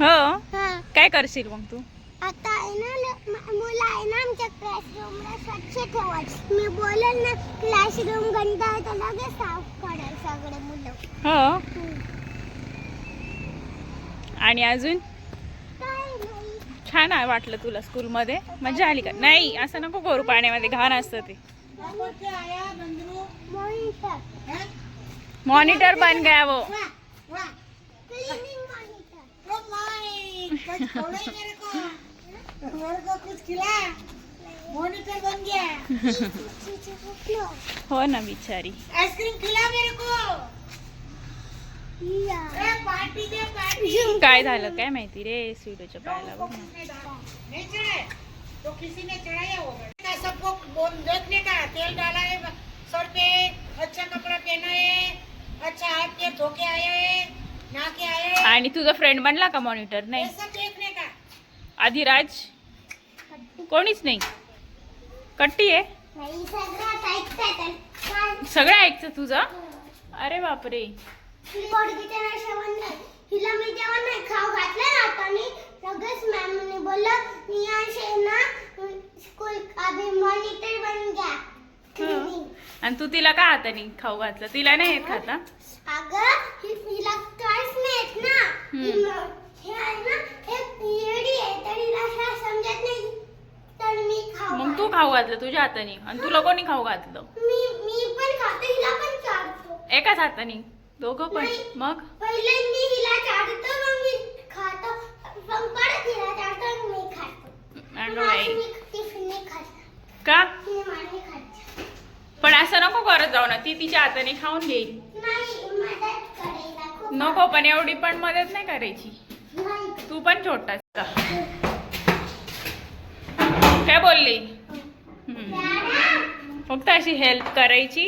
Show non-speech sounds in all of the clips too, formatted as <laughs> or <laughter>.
हो काय करशील मग तू आता आहे ना मुलं आहे ना आमच्या क्लासरूमला स्वच्छ ठेवायचं मी बोलेल ना क्लासरूम गंदा आहे तर लगेच साफ करेल सगळे मुलं हो आणि अजून छान आहे वाटलं तुला स्कूलमध्ये मजा आली का नाही असं नको करू पाण्यामध्ये घाण असतं ते मॉनिटर मॉनिटर बन गया वो क्लिनिंग मॉनिटर मॉनिटर बन गया हो ना बिचारी। आइसक्रीम खिला मेरे को। पार्टी दे पार्टी। काय झालं काय माहिती रे स्वीटोच्या पायाला बघ तो किसी ने चढ़ाया. होगा सबको बोल देखने का तेल डाला है सर पे अच्छा कपड़ा पहना है अच्छा हाथ पैर धो के आया है नहा के आया है आणि तुझा फ्रेंड बनला का मॉनिटर नाही. आधिराज कोणीच नाही. कट्टी आहे? नाही सगळं ऐकतं तुझं? अरे बापरे. पोरगीच्या नशेवर नाही. हिला मी जेव्हा नाही खाऊ घातलं ना आता आणि लगेच मॅमने बोललं नियांश आहे ना स्कूल अभी मॉनिटर बन गया. क्लिनिंग <laughs> आणि तू तिला का हाताने खाऊ घातलं? तिला नाही येत खाता अगं हि- हिला काहीच नाही येत ना हम्म. हि म- हे आहे ना एक येडी आहे तर हिला काय समजत नाही तर मी खाऊ मग तू खाऊ घातलं तुझ्या हाताने आणि तुला कोणी खाऊ घातलं? मी मी पण खातो हिला पण एकाच हाताने? दोघं पण. नाही. मग? पहिले मी हिला मग मी खातो. मग परत हिला आणि मी खातो. मी का? खात पण असं नको करत जाऊ ना. ती तिच्या हाताने खाऊन घेईल. नाही मदत करायला खूप नको पण एवढी पण मदत नाही करायची. नाही. तू पण छोटास. का काय बोलली. फक्त अशी हेल्प करायची.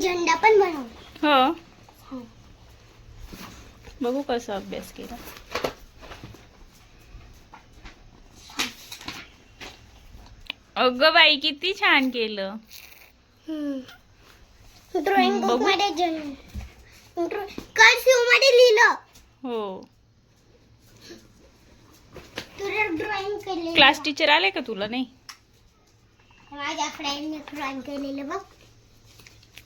झेंडा पण बनव हो. बघू कसा अभ्यास केला. अगं बाई किती छान केलं. Drawing book. मध्ये कर्सिवमध्ये लिहिलं. हो. तुला ड्रॉइंग केलेलं. क्लास टीचर आले का तुला? नाही. माझ्या फ्रेंडने ड्रॉइंग केलेलं बघ.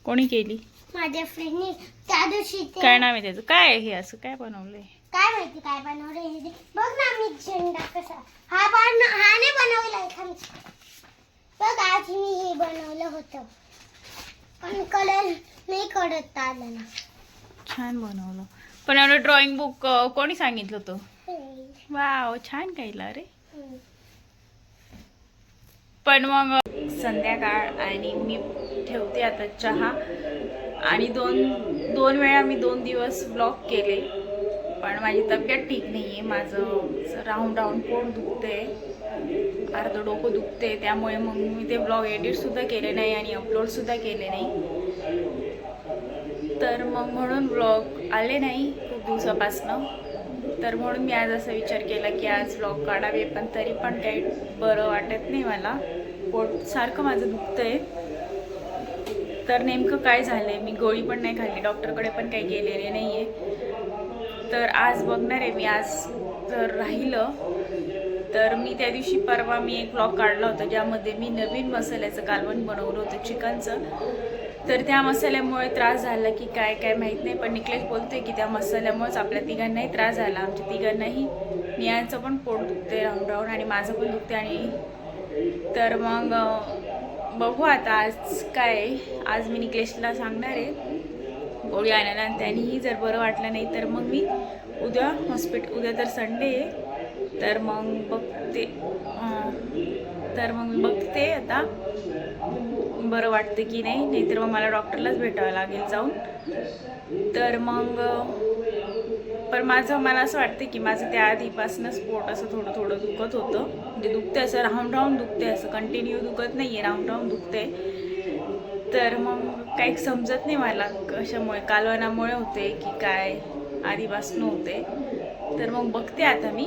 कोणी केली? माझ्या फ्रेंडने त्या दिवशी ते- काय नाव आहे त्याचं? काय आहे हे असं? काय बनवलंय? काय माहिती काय बनवलं हे ते. बघ ना मी झेंडा कसा हा बन हा नाही बनवलाय. बघ आज मी हे बनवलं होतं. पण कलर नाही करत आलं ना छान बनवलं. पण एवढं ड्रॉइंग बुक कोणी सांगितलं होतं? वाव छान केलं रे पण मग संध्याकाळ आणि मी ठेवते आता चहा. आणि दोन दोन वेळा मी दोन दिवस ब्लॉक केले. पण माझी तब्येत ठीक नाही आहे माझं राहून राहून पोट दुखते अर्धं डोकं दुखते त्यामुळे मग मी ते ब्लॉग एडिटसुद्धा केले नाही आणि अपलोडसुद्धा केले नाही. तर मग म्हणून ब्लॉग आले नाही खूप दिवसापासनं. तर म्हणून मी आज असा विचार केला की आज ब्लॉग काढावे पण तरी पण काही बरं वाटत नाही मला. पोट सारखं माझं दुखतंय. तर नेमकं काय झालं आहे मी गोळी पण नाही खाल्ली डॉक्टरकडे पण काही गेलेले नाही आहे तर आज बघणार आहे मी. आज जर राहिलं तर मी त्या दिवशी परवा मी एक ब्लॉग काढला होता ज्यामध्ये मी नवीन मसाल्याचं कालवण बनवलं होतं चिकनचं. तर त्या मसाल्यामुळे त्रास झाला की काय काय माहीत नाही पण निकलेश बोलते की त्या मसाल्यामुळेच आपल्या तिघांनाही त्रास झाला. आमच्या तिघांनाही नियांचं पण पोट दुखते राऊंड राऊंड आणि माझं पण दुखते आणि तर मग बघू आता आज काय आज मी निकलेशला सांगणार आहे. गोळी आणायला आणि त्यांनीही जर बरं वाटलं नाही तर मग मी उद्या हॉस्पिटल उद्या तर संडे आहे. तर मग बघते तर मग मी बघते आता. बरं वाटतं की नाही नाहीतर मग मला डॉक्टरलाच भेटावं लागेल जाऊन. तर मग पण माझं मला असं वाटतं की माझं त्या आधीपासूनच पोट असं थोडं थोडं दुखत होतं. म्हणजे दुखते असं राहून राहून दुखते असं. कंटिन्यू दुखत नाही आहे राहून राहून दुखते तर मग काही समजत नाही मला कशामुळे कालवनामुळे होते की काय आधीपासून होते. तर मग बघते आता मी.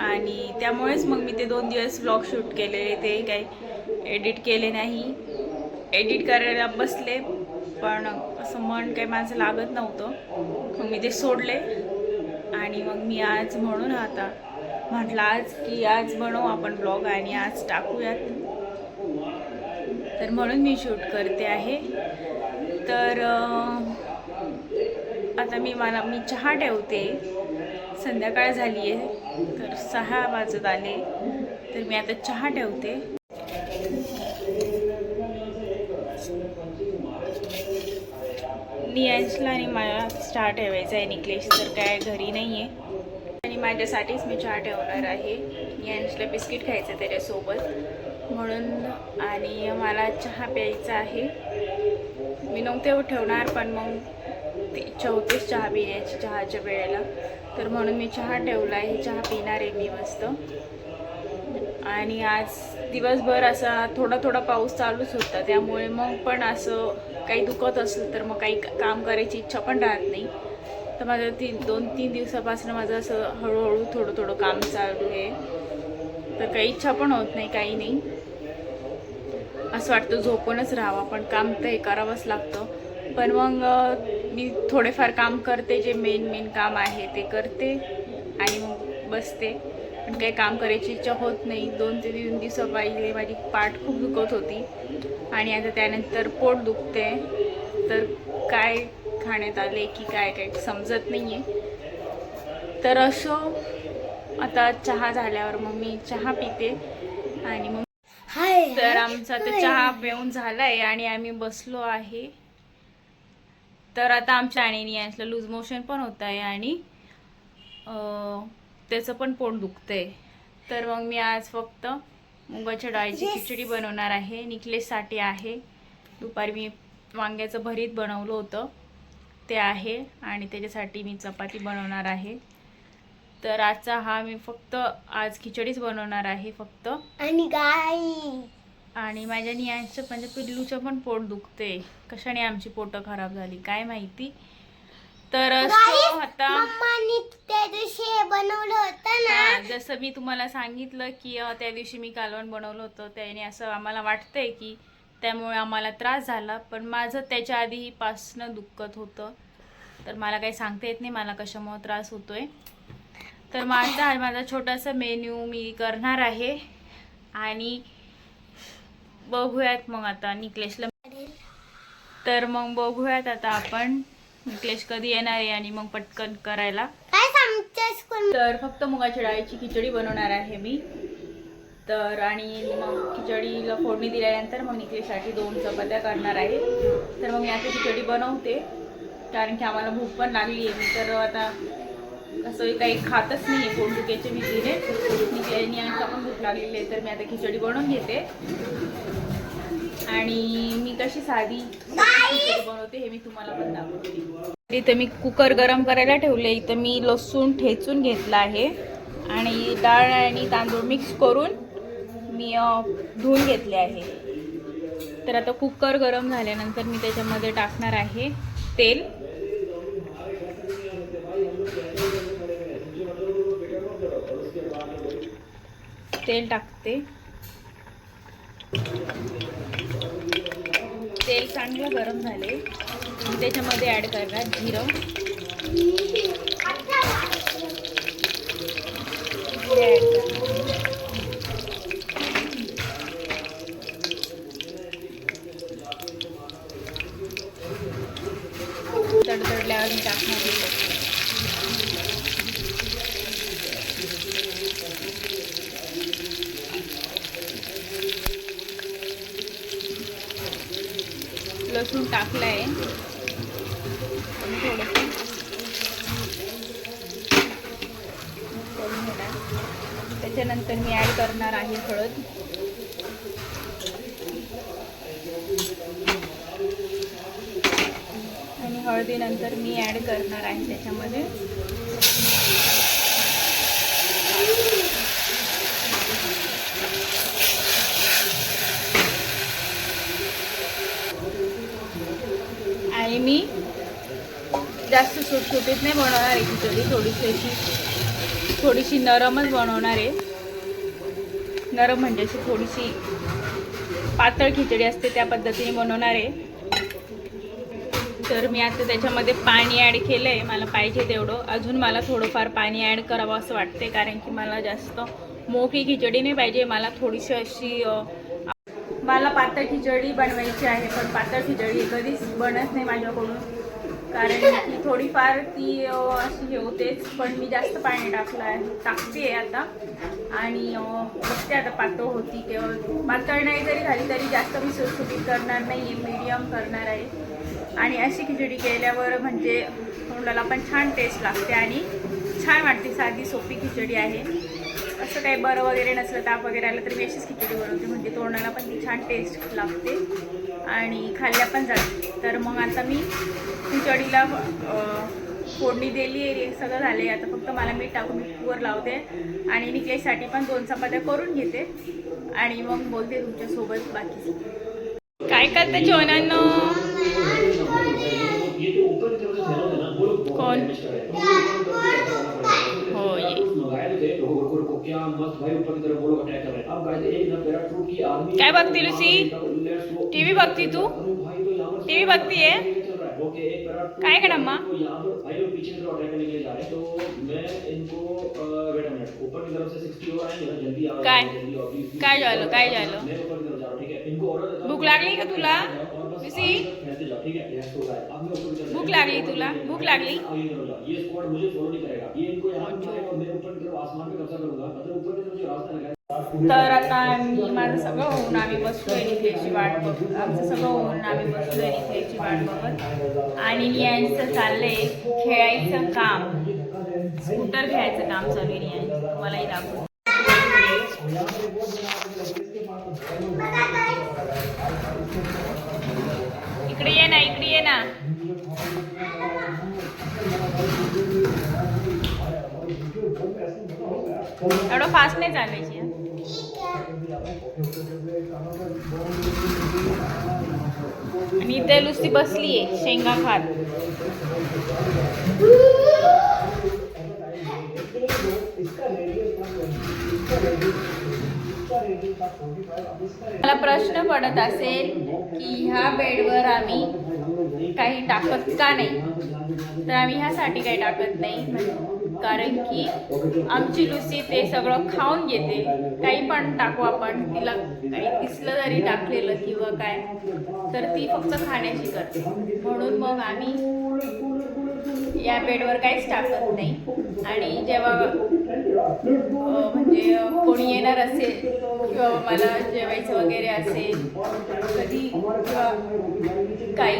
आणि त्यामुळेच मग मी ते दोन दिवस व्लॉग शूट केलेले ते काही एडिट केले नाही. एडिट करायला बसले पण असं मन काही माझं लागत नव्हतं. मग मी ते सोडले आणि मग मी आज म्हणून आता म्हटलं आज की आज बनवू आपण ब्लॉग आणि आज टाकूयात. तर म्हणून मी शूट करते आहे. तर आता मी मला मी चहा ठेवते. संध्याकाळ झाली आहे तर सहा वाजत आले. तर मी आता चहा ठेवते. नियांशला आणि मला चहा ठेवायचा आहे निकलेश तर काय घरी नाही आहे आणि माझ्यासाठीच मी चहा ठेवणार आहे. नियांशला बिस्किट खायचं आहे त्याच्यासोबत. म्हणून आणि मला चहा प्यायचा आहे. मी नव्हते ठेवणार पण मग ती इच्छा चहा पिण्याची चहाच्या वेळेला. तर म्हणून मी चहा ठेवला आहे. चहा पिणार आहे मी मस्त. आणि आज दिवसभर असा थोडा थोडा पाऊस चालूच होता. त्यामुळे मग पण असं काही दुखत असलं तर मग काही काम करायची इच्छा पण राहत नाही. तर माझं ती दोन तीन दिवसापासून माझं असं हळूहळू थोडं थोडं काम चालू आहे. तर काही इच्छा पण होत नाही काही नाही. असं वाटतं झोपूनच राहावं पण काम तर हे करावंच लागतं. पण मग मी थोडेफार काम करते जे मेन मेन काम आहे ते करते आणि मग बसते. पण काही काम करायची इच्छा होत नाही. दोन ते तीन दिवसा पाहिले माझी पाठ खूप दुखत होती. आणि आता त्यानंतर पोट दुखते. तर काय खाण्यात आले की काय काय समजत नाही आहे तर असं आता चहा झाल्यावर मग मी चहा पिते आणि मग हाय तर आमचा तर चहा पिऊन झालाय आणि आम्ही बसलो आहे. तर आता आमच्या आणि नियांशला लूज मोशन पण होत आहे आणि त्याचं पण पोट दुखतंय. तर मग मी आज फक्त मुगाच्या डाळीची. खिचडी बनवणार आहे. निकलेससाठी आहे. दुपारी मी वांग्याचं भरीत बनवलं होतं. ते आहे आणि त्याच्यासाठी मी चपाती बनवणार आहे. तर आजचा हा मी फक्त आज खिचडीच बनवणार आहे फक्त. आणि गाई. आणि माझ्या नियांचं म्हणजे पिल्लूचं पण पोट दुखते कशाने आमची पोटं खराब झाली काय माहिती? तर आता त्या दिवशी हे बनवलं होतं ना. जसं मी तुम्हाला सांगितलं की त्या दिवशी मी कालवण बनवलं होतं त्याने असं आम्हाला वाटतंय की त्यामुळे आम्हाला त्रास झाला. पण माझं त्याच्या आधीही पासनं दुखत होतं. तर मला काही सांगता येत नाही मला कशामुळे त्रास होतोय. तर माझा हा माझा छोटासा मेन्यू मी करणार आहे. आणि बघूयात मग आता निकलेशला तर मग बघूयात आता आपण निकलेश कधी येणार आहे आणि मग पटकन करायला? काय सांगते स्कूल तर फक्त मुगाच्या डाळीची खिचडी बनवणार आहे मी. तर आणि मग खिचडीला फोडणी दिल्यानंतर मग निकलेसाठी दोन चपात्या करणार आहे. तर मग मी आता खिचडी बनवते. कारण की आम्हाला भूक पण लागली आहे. मी तर आता असं काही खातच नाही आहे. पोटदुख्याच्या भीतीने निकल्याने आणि पण भूक लागलेली आहे. तर मी आता खिचडी बनवून घेते. आणि मी कशी साधी बनवते हे मी तुम्हाला पण दाखवते. इथं मी कुकर गरम करायला ठेवले. इथं मी लसूण ठेचून घेतला आहे. आणि डाळ आणि तांदूळ मिक्स करून मी धुवून घेतले आहे. तर आता कुकर गरम झाल्यानंतर मी त्याच्यामध्ये टाकणार आहे तेल. तेल टाकते. तेल चांगलं गरम झाले त्याच्यामध्ये ॲड करणार जिरं. ॲड तडतडल्यावर मी टाकणार टाकलं आहे थोडंसं करून त्याच्यानंतर मी ॲड करणार आहे हळद. आणि हळदीनंतर मी ॲड करणार आहे त्याच्यामध्ये आणि मी जास्त सुटसुटीत नाही बनवणार आहे खिचडी थोडीशी अशी थोडीशी नरमच बनवणार आहे. नरम म्हणजे अशी थोडीशी पातळ खिचडी असते त्या पद्धतीने बनवणार आहे. तर मी आता त्याच्यामध्ये पाणी ॲड केलं आहे मला पाहिजे तेवढं. अजून मला थोडंफार पाणी ॲड करावं असं वाटते कारण की मला जास्त मोठी खिचडी नाही पाहिजे. मला थोडीशी अशी मला पातळ खिचडी बनवायची आहे पण पातळ खिचडी कधीच बनत नाही माझ्याकडून. कारण की थोडीफार ती अशी हे होतेच पण मी जास्त पाणी टाकलं आहे. टाकते आता. आणि बघते आता पातळ होती किंवा पातळ नाही जरी झाली तरी जास्त मी सुटसुटीत करणार नाही आहे मीडियम करणार आहे. आणि अशी खिचडी केल्यावर म्हणजे तोंडाला पण छान टेस्ट लागते आणि छान वाटते. साधी सोपी खिचडी आहे. असं काही बरं वगैरे नसलं ताप वगैरे आलं तर मी अशीच खिचडी बनवते. म्हणजे तोंडाला पण ती छान टेस्ट लागते. आणि खाल्ल्या पण जाते. तर मग आता मी खिचडीला फोडणी दिली आहे सगळं झाले आता फक्त मला मीठ टाकून मी कुकर लावते आणि निकलेसाठी पण दोन चपात्या करून घेते. आणि मग बोलते तुमच्यासोबत बाकी काय करते जेवणानं? कोण? हो ये काय बघती लुसी? टीव्ही बघती तू? टीव्ही बघतीये? काय का नम्मा काय? काय झालं काय झालं? भूक लागली का तुला? लुसी भूक लागली तुला भूक लागली। ये स्क्वाड मुझे फॉलो नहीं करेगा। ये इनको यहाँ पे और मैं ऊपर की तरफ आसमान पे कब्जा करूंगा। मतलब ऊपर की तरफ मुझे रास्ता लगा तर आता मी माझं सगळं होऊन आम्ही बसलोय निघल्याची वाट बघत. आमचं सगळं होऊन आम्ही बसलोय निघल्याची वाट बघत. आणि यांचं चाललंय खेळायचं काम. स्कूटर खेळायचं काम चालू आहे यांचं. तुम्हालाही दाखवू इकडे ये ना. एवढं फास्ट नाही चालायची आणि इथे नुसती बसली आहे शेंगा खात. मला प्रश्न पडत असेल की ह्या बेडवर आम्ही काही टाकत का नाही? तर आम्ही ह्यासाठी काही टाकत नाही. कारण की आमची लुसी ते सगळं खाऊन घेते. काही पण टाकू आपण तिला. काही दिसलं जरी टाकलेलं किंवा काय तर ती फक्त खाण्याची करते. म्हणून मग आम्ही या बेडवर काहीच टाकत नाही. आणि जेव्हा म्हणजे कोणी येणार असेल किंवा मला जेवायचं वगैरे असेल कधी किंवा काही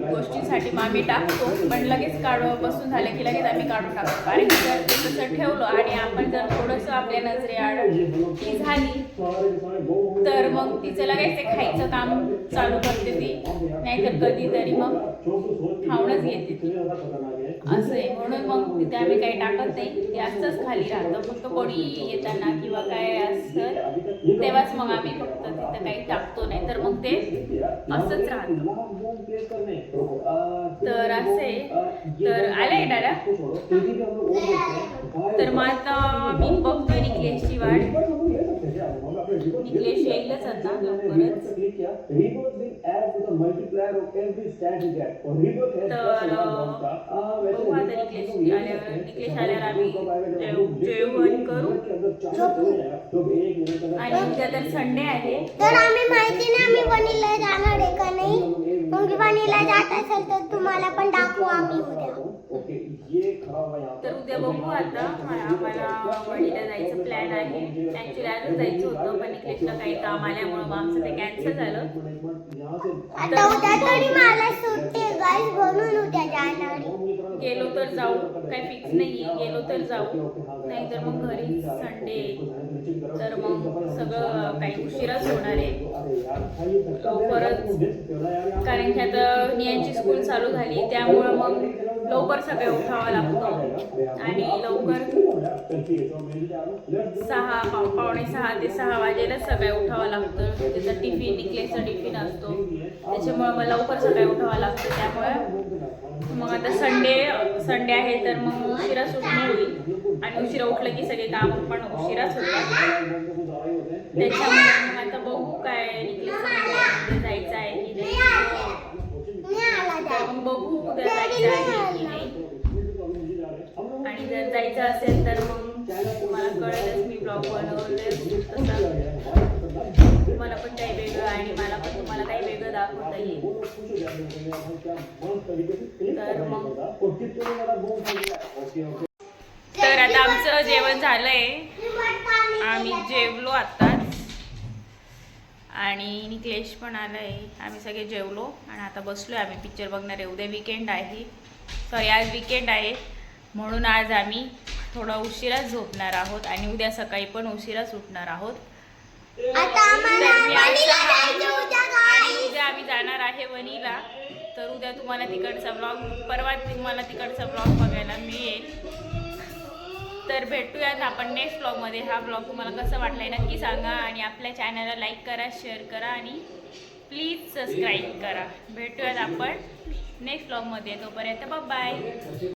गोष्टींसाठी मग आम्ही टाकतो. पण लगेच काढू बसून झालं की लगेच आम्ही काढून टाकतो. कारण की जर ते तसं ठेवलं आणि आपण जर थोडंसं आपल्या नजरेआड ती झाली तर मग तिचं लगेच ते खायचं काम चालू करते ती. नाहीतर कधीतरी मग खाऊनच घेते ती. असं आहे. म्हणून मग तिथे आम्ही काही टाकत नाही. ते असंच खाली राहतं. फक्त कोणी येताना किंवा काय असतं तेव्हाच मग आम्ही फक्त तिथं काही टाकतो नाही. तर मग ते असंच राहतं. तर असे तर आले दादा? तर मग आता मी बघतोय निकलेशची वाट. निकलेश येईलच आता निकलेश आल्यावर आम्ही जेवण करू. आणि उद्या तर संडे आहे. तर आम्ही माहिती नाही आम्ही वणीला जाणार आहे का नाही? मग वणीला जात असेल तर तुम्हाला पण दाखवू आम्ही उद्या. तर उद्या बघू आता. आम्हाला वडीला जायचं प्लॅन आहे. ऍक्च्युली आजच जायचं होतं पण निकलेशला काही काम आल्यामुळं मग आमचं ते कॅन्सल झालं. आता उद्या तरी मला सुट्टी गाईस म्हणून उद्या जाणार. आहे. गेलो तर जाऊ. काही फिक्स नाही गेलो तर जाऊ. नाही तर मग घरी संडे तर मग सगळं काही उशिराच होणार आहे. लवकरच कारण की आता नियांची स्कूल चालू झाली. त्यामुळं मग लवकर सगळे उठावं लागतं. आणि लवकर सहा पाव पावणे सहा ते सहा वाजेला सगळे उठावं लागतं. त्याचा टिफिन निकलेचा टिफिन असतो. त्याच्यामुळे मग लवकर सगळे उठावं लागतं. त्यामुळे मग आता संडे संडे आहे तर मग उशिरा सुटणे होईल. आणि उशिरा उठलं की सगळे काम पण उशिरा सुटतात. त्याच्यामुळे मग आता बघू काय निकलेचं म्हणजे जायचं आहे की नाही. मग बघू उद्या जायचं आहे. जर जायचं असेल तर मग तुम्हाला कळेलच मी ब्लॉग बनवले तसं तुम्हाला पण काही वेगळं आणि मला पण तुम्हाला काही वेगळं दाखवता येईल. तर मग तर आता आमचं जेवण झालंय. आम्ही जेवलो आत्ताच. आणि निकलेश पण आलाय. आम्ही सगळे जेवलो आणि आता बसलोय आम्ही. पिक्चर बघणार आहे. उद्या विकेंड आहे. सॉरी आज विकेंड आहे. म्हणून आज आम्ही थोडा उशिराच झोपणार आहोत आणि उद्या सकाळी पण उशिराच उठणार आहोत. उद्या आणि guys. उद्या आम्ही जाणार आहे वणीला तर उद्या तुम्हाला तिकडचा ब्लॉग परवा तुम्हाला तिकडचा ब्लॉग बघायला मिळेल. तर भेटूयात आपण नेक्स्ट ब्लॉगमध्ये हा ब्लॉग तुम्हाला कसा वाटलाय नक्की सांगा आणि आपल्या चॅनलला लाईक करा शेअर करा आणि प्लीज सबस्क्राईब करा. भेटूयात आपण नेक्स्ट ब्लॉगमध्ये तोपर्यंत बाय